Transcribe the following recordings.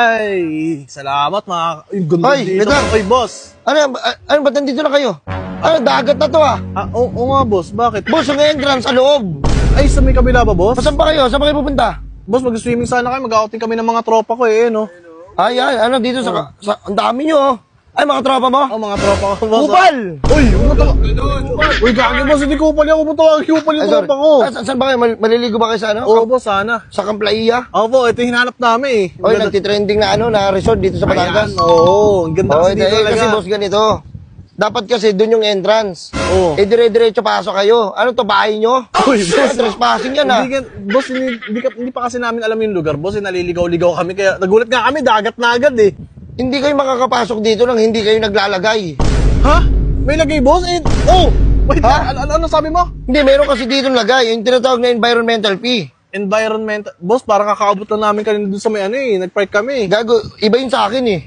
Ay, salamat mga... Ay, ganda Hoy, dito. Bedang. Ay, boss. Ano, a- ano ba't nandito na kayo? Ano, dagat na to ah. Ah, oo oo nga, boss. Bakit? Boss, yung entrance sa loob. Ay, sa may kabila ba, boss? Saan pa kayo? Saan pa kayo pupunta? Boss, mag-swimming sana kayo. Mag-outing kami ng mga tropa ko eh, no? Ay, ay, ano, dito sa, sa ang dami nyo oh. Ay, mga tropa mo? Oh, mga tropa ko, boss. Kupal! Uy, to? Uy, gagi, boss. Hindi kupal yan. Kung tawag kupal yung Ay, sorry. tropa ko. Ah, sa- saan ba kayo? Mal- maliligo ba kayo sa ano? Oo, boss, sana. Sa Kamplaiya? Opo, ito yung hinanap namin eh. Oy, Ganda- nagtitrending na ano, na resort dito sa Batangas. Ayan, Oo, ang ganda Oy, kasi dito dahil talaga. kasi boss ganito. Dapat kasi doon yung entrance. Oo. Eh, dire-diretso pasok kayo. Ano to, bahay nyo? Uy, boss. Trespassing yan ah. Hindi, gan- boss, hindi, hindi, ka- hindi pa kasi namin alam yung lugar. Boss, eh, naliligaw-ligaw kami. Kaya nagulat nga kami, dagat na agad eh. Hindi kayo makakapasok dito nang hindi kayo naglalagay. Ha? May lagay, boss? Eh, oh! Wait, Ha? ano, ano, ano sabi mo? Hindi, meron kasi dito lagay. Yung tinatawag na environmental fee. Environment. Boss, parang kakaabot lang namin kanina dun sa may ano eh. Nag-park kami. Gago, iba yun sa akin eh.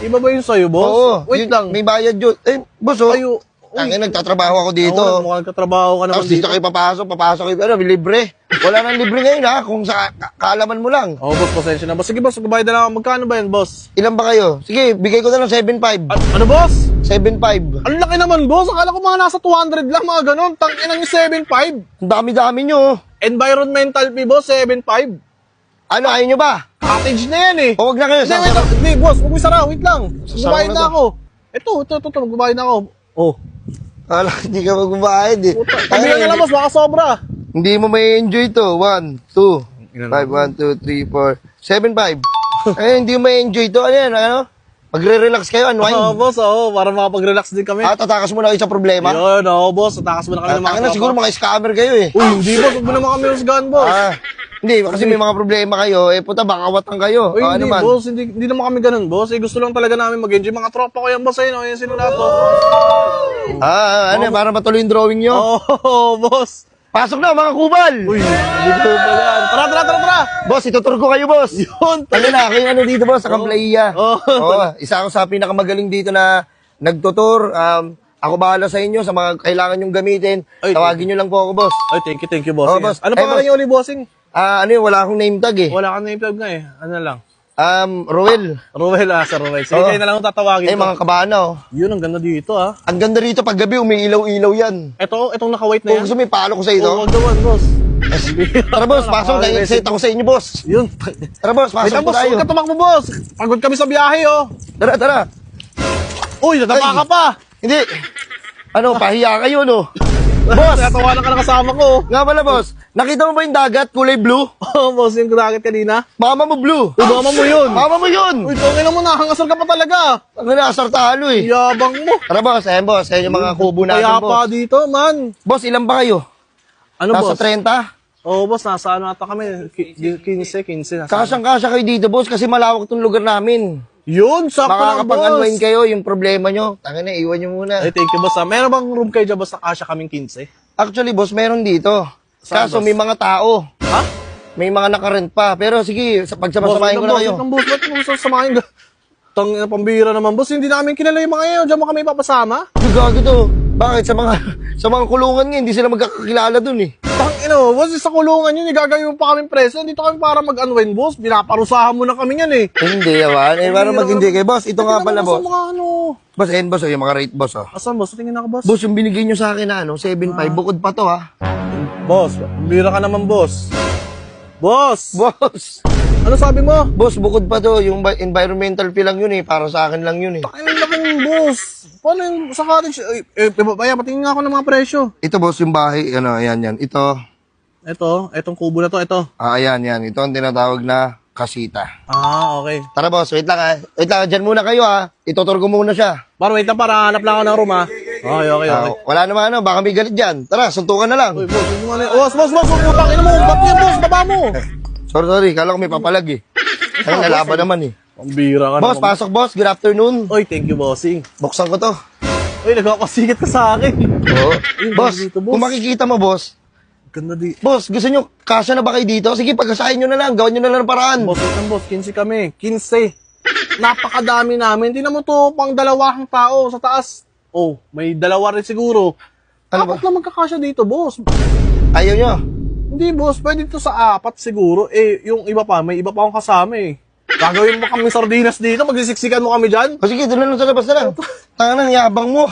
Iba ba yun sa'yo, boss? Oo. Wait yun- lang. May bayad yun. Eh, boss oh. Ayo. Tangin, nagtatrabaho ako dito. Ako, mukhang katrabaho ka naman Tapos dito dito. kayo papasok, papasok kayo. Ano, libre. Wala nang libre ngayon ha, kung sa ka- kaalaman mo lang. Oh, boss, pasensya na. Boss, sige, boss, magbayad na lang. ako. Magkano ba yan, boss? Ilan ba kayo? Sige, bigay ko na lang 7.5. A- ano, boss? 7.5. Ang laki naman, boss. Akala ko mga nasa 200 lang, mga ganon. Tangin ang 7.5. Ang dami-dami nyo. Environmental fee, boss, 7.5. Ano, ayaw nyo ba? Cottage na yan eh. O, wag na kayo. Hindi, wait Sasara- lang. Hindi, boss, huwag mo isara. Wait lang. Sasara Magbayad na na to. ako. Ito, ito, ito, ito. Magbayad na ako. Oh. Ala, hindi ka magbabayad eh. Sabihan na lang, boss. Baka sobra. Hindi mo may enjoy to. 1, 2, 5, 1, 2, 3, 4, 7, 5. Eh, hindi mo may enjoy to. Ano yan, ano? Magre-relax kayo, Oo, unwind. boss, oo. Para makapag-relax din kami. Ah, tatakas mo na kayo sa problema. Yun, oo, boss. Takas mo na kami ng mga na tropa. siguro mga scammer kayo eh. Uy, hindi, boss. Huwag mo naman kami husgahan, boss. Ah, hindi, kasi may mga problema kayo. Eh, puta, baka watang kayo. Uy, O, ano hindi, man. boss. Hindi, hindi naman kami ganun, boss. Eh, gusto lang talaga namin mag-enjoy. Mga tropa ko yan, boss. Ayun, oh, yan sila lahat, oh. Ah, ano, para matuloy yung drawing nyo. Oo, boss. Pasok na, mga kubal! Uy, dito pa yan. Tara, tara, tara, tara. Boss, itutur ko kayo, boss. Yun. Ano na, kayo ano dito, boss, sa Kamplaiya. Oh. Oo, isa ako sa pinakamagaling dito na nagtutur. Um, ako bahala sa inyo sa mga kailangan nyong gamitin. Ay, Tawagin nyo lang po ako, boss. Ay, thank you, thank you, boss. Oh, boss. Ano Eh, pangalan boss. niyo ulit, bossing? Ah, ano yun, wala akong name tag eh. Wala kang name tag nga eh. Ano lang? Um, Roel. Ruel, ah, sa Ruel. Sige, Oo. kayo na lang ang tatawagin Eh, ko. mga kabana, oh. Yun, ang ganda dito, ah. Ang ganda rito pag gabi, umiilaw-ilaw yan. Ito, itong naka-white na Kung yan. gusto mo, ipalo ko sa Oo, ito. wag naman, boss. Tara, boss, pasok. Dahil excited ako sa inyo, boss. Yun. Tara, boss, Wait pasok lang, po boss. tayo. Huwag ka tumakbo, boss. Pagod kami sa biyahe, oh. Tara, tara. Uy, nadapa Ay. ka pa. Hindi. Ano, pahiya kayo, no? Boss! Natawanan ka na kasama ko. Nga pala, boss. Nakita mo ba yung dagat, kulay blue? Oh, boss, yung dagat kanina. Mama mo blue. Uy, mama mo yun. Mama mo yun! Uy, tungin mo na. Hangasal ka pa talaga. Ang nasar talo eh. Yabang mo. Tara, boss. Ayan, boss. Ayan yung mga kubo natin, Kaya pa boss. dito, man. Boss, ilan ba kayo? Ano, Nasa boss? 30? Oo, boss, nasa ano ata kami? Ki- 15, 15. Nasa Kasyang-kasya kayo dito, boss, kasi malawak tong lugar namin. Yun, sakto lang, boss. Makakapag-unwind kayo yung problema nyo. Tangin na, iwan nyo muna. Ay, thank you, boss. ah. Meron bang room kayo dyan, boss, na kasya kaming 15? Actually, boss, meron dito. Saan, Kaso boss? may mga tao. Ha? May mga nakarent pa. Pero sige, sa Boss, pagsama-samahin ko na boss, kayo. lang, boss. Ba't mo gusto samahin ka? Tang pambira naman, boss. Hindi namin kilala yung mga yun. Diyan mo kami papasama. Yung gago to. Bakit? Sa mga sa mga kulungan nga, hindi sila magkakakilala dun eh. Tang ino, boss, sa kulungan yun, igagawin mo pa kami preso. Dito kami para mag-unwind, boss. Binaparusahan mo na kami yan, eh. Hindi naman. Eh, para mag-hindi kay boss. Ito nga pala, boss. Mga ano. Boss, ayun, boss. oh, Yung mga rate, boss, oh. Asan, boss? Tingin ako, boss. Boss, yung binigay nyo sa akin na, ano, 7.5. Bukod pa to, ha. Boss, pambira ka naman, boss. Boss! Boss. Ano sabi mo? Boss, bukod pa to. Yung environmental fee lang yun, eh. Para sa akin lang yun, eh. Ay, ang laki ng boss. Paano yung sa cottage? Eh, eh, babaya, patingin nga ako ng mga presyo. Ito, boss, yung bahay. Ano, ayan, yan. Ito. Ito, etong kubo na to, ito. Ah, ayan, yan. Ito ang tinatawag na kasita. Ah, okay. Tara, boss. Wait lang, ha. Wait lang. Dyan muna kayo, ha. Itutur ko muna siya. Para wait lang, para hanap lang ako ng room, ha? Okay, okay, Ah, okay. wala naman, ano. Baka may galit dyan. Tara, suntukan na lang. Uy, boss, yung mga na- Boss, boss, boss, boss, putang ina mo, ba't yan, boss, baba mo. Sorry, sorry. Kala ko may papalag, eh. Ay, nalaban naman, eh. Pambira ka Boss, naman. pasok, boss. Good afternoon. Oy, thank you, bossing. Buksan ko to. Uy, nagkakasikat ka sa akin. Oo. Ayun, boss, dito, boss. kung makikita mo, boss, Ganda di. boss, gusto nyo, kasya na ba kayo dito? Sige, pagkasahin nyo na lang, gawin nyo na lang ng paraan. Boss, wait lang, boss, 15 kami. 15. Napakadami namin. Tingnan mo to, pang dalawang tao sa taas. Oh, may dalawa rin siguro. Ano ba? Apat lang magkakasya dito, boss. Ayaw nyo. Hindi, boss. Pwede to sa apat siguro. Eh, yung iba pa, may iba pa akong kasama eh. Gagawin mo kami sardinas dito, magsisiksikan mo kami dyan. O sige, doon na lang sa labas na lang. Tanga na, yabang mo.